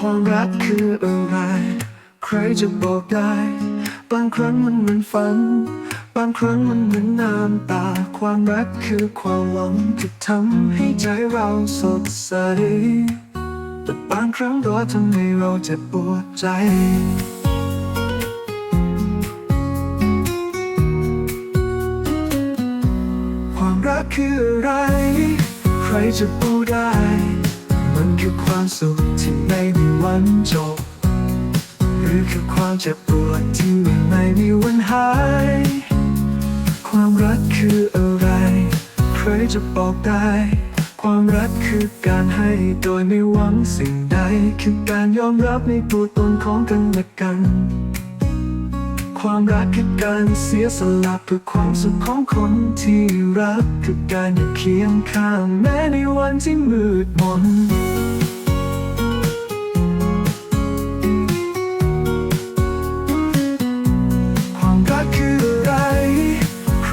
ความรักคืออะไร ใครจะบอกได้ บางครั้งมันเหมือนฝัน บางครั้งมันเหมือนน้ำตา ความรักคือความหวังที่ทำให้ใจเราสดใส แต่บางครั้งก็ทำให้เราเจ็บปวดใจความรักคืออะไร ใครจะพูดได้ คือความสุขที่ไม่มีวันจบ หรือคือความเจ็บปวดที่ไม่มีวันหาย ความรักคืออะไร ใครจะบอกได้ ความรักคือการให้โดยไม่หวังสิ่งใด คือการยอมรับในตัวตนของกันและกัน ความรักคือการเสียสละเพื่อความสุขของคนที่รักคือการอยู่เคียงข้างแม้ในวันที่มืดมน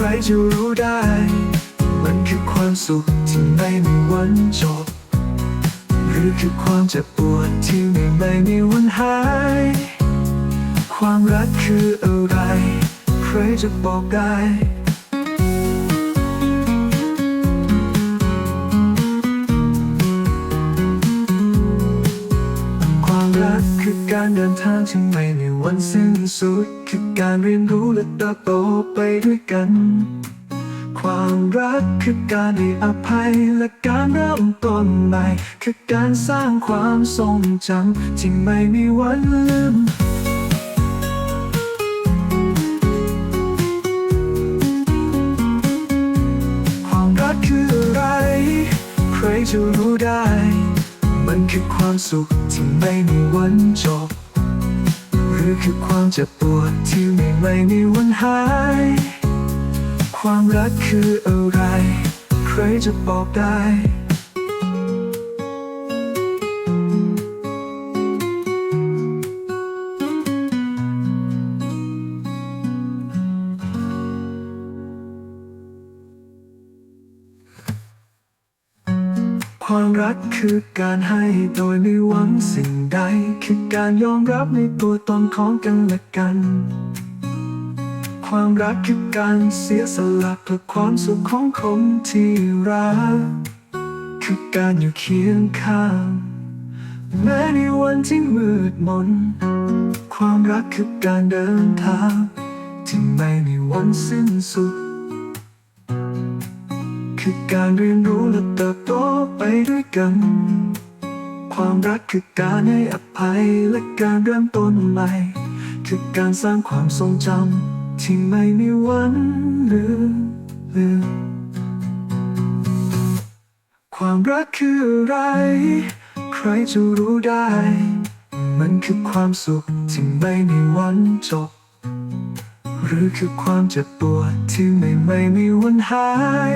ครจะรู้ได้ มันคือความสุขที่ไม่มีวันจบ หรือคือความเจ็บปวดที่ไม่ไม่มีวันหาย ความรักคืออะไร ใครจะบอกได้ การเดินทางที่ไม่มีวันสิ้นสุด คือการเรียนรู้และเติบโตไปด้วยกัน ความรักคือการให้อภัยและการเริ่มต้นใหม่ คือการสร้างความทรงจำที่ไม่มีวันลืม สุขที่ไม่มีวันจบ หรือคือความเจ็บปวดที่ไม่ไม่มีวันหาย ความรักคืออะไร ใครจะบอกได้ ความรักคือการให้โดยไม่หวังสิ่งใด คือการยอมรับในตัวตนของกันและกัน ความรักคือการเสียสละเพื่อความสุขของคนที่รัก คือการอยู่เคียงข้าง แม้ในวันที่มืดมน ความรักคือการเดินทางที่ไม่มีวันสิ้นสุด คือการเรียนรู้และเติบโตไปด้วยกัน ความรักคือการให้อภัยและการเริ่มต้นใหม่ คือการสร้างความทรงจำที่ไม่มีวันลืมลืมความรักคืออะไร ใครจะรู้ได้ มันคือความสุขที่ไม่มีวันจบ หรือคือความเจ็บปวดที่ไม่ไม่มีวันหาย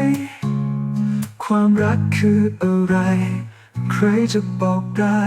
ความรักคืออะไร ใครจะบอกได้